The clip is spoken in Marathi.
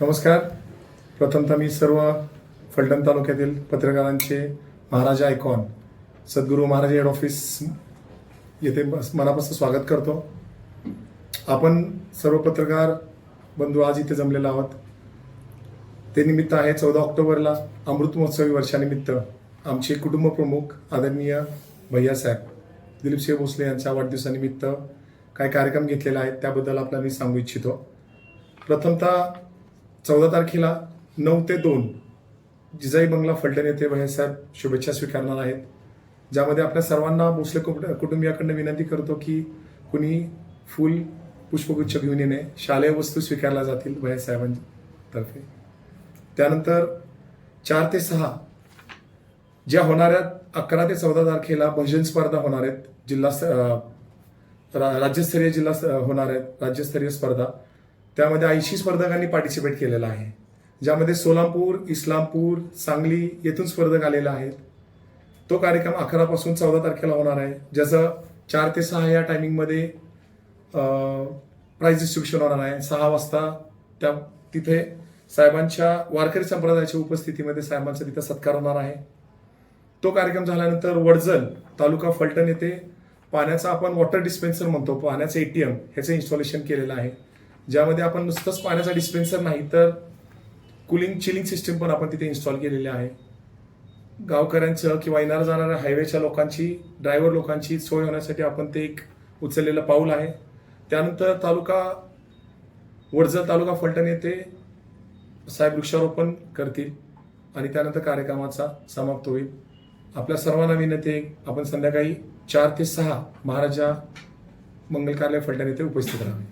नमस्कार. प्रथमतः मी सर्व फलटण तालुक्यातील पत्रकारांचे महाराजा आयकॉन सद्गुरू महाराज हेड ऑफिस येथे बस- मनापासून स्वागत करतो. आपण सर्व पत्रकार बंधू आज इथे जमलेला आहोत. ते निमित्त आहे चौदा ऑक्टोबरला अमृत महोत्सवी वर्षानिमित्त आमचे कुटुंब प्रमुख आदरणीय भैयासाहेब दिलीपसिंह भोसले यांच्या वाढदिवसानिमित्त काय कार्यक्रम घेतलेला आहे त्याबद्दल आपल्याला मी सांगू इच्छितो. प्रथमतः चौदा तारखेला नऊ ते दोन जिजाई बंगला फलटण येथे भैयासाहेब शुभेच्छा स्वीकारणार आहेत. ज्यामध्ये आपल्या सर्वांना भोसले कुट- कुटुंबियाकडनं विनंती करतो की कुणी फुल पुष्पगुच्छ घेऊन येणे शालेय वस्तू स्वीकारल्या जातील भैयासाहेबांतर्फे त्यानंतर चार ते सहा ज्या होणाऱ्या अकरा ते चौदा तारखेला भजन स्पर्धा होणार आहेत. जिल्हा स्त- रा- राज्यस्तरीय जिल्हा होणार आहेत. राज्यस्तरीय स्पर्धा. त्यामध्ये ऐंशी स्पर्धकांनी पार्टिसिपेट केलेलं आहे. ज्यामध्ये सोलापूर इस्लामपूर सांगली येथून स्पर्धक आलेले आहेत. तो कार्यक्रम अकरापासून चौदा तारखेला होणार आहे. ज्याचं चार ते सहा या टायमिंगमध्ये प्राईज डिस्ट्रीब्युशन होणार आहे. सहा वाजता त्या तिथे साहेबांच्या वारकरी संप्रदायाच्या उपस्थितीमध्ये साहेबांचा तिथे सत्कार होणार आहे. तो कार्यक्रम झाल्यानंतर वडजल तालुका फलटण येथे पाण्याचा आपण वॉटर डिस्पेन्सर म्हणतो. पाण्याचं एटीएम ह्याचं इन्स्टॉलेशन केलेलं आहे. ज्यामध्ये आपण नुसतंच पाण्याचा डिस्पेन्सर नाही तर कुलिंग चिलिंग सिस्टीम पण आपण तिथे इन्स्टॉल केलेली आहे. गावकऱ्यांचं किंवा येणाऱ्या जाणाऱ्या हायवेच्या लोकांची ड्रायव्हर लोकांची सोय होण्यासाठी आपण ते एक उचललेलं पाऊल आहे. त्यानंतर तालुका वडजल तालुका फलटण येथे साहेब वृक्षारोपण करतील आणि त्यानंतर कार्यक्रमाचा समाप्त होईल. आपल्या सर्वांना विनंती आहे आपण संध्याकाळी चार ते सहा महाराजा मंगल कार्यालय फलटण येथे उपस्थित राहावे.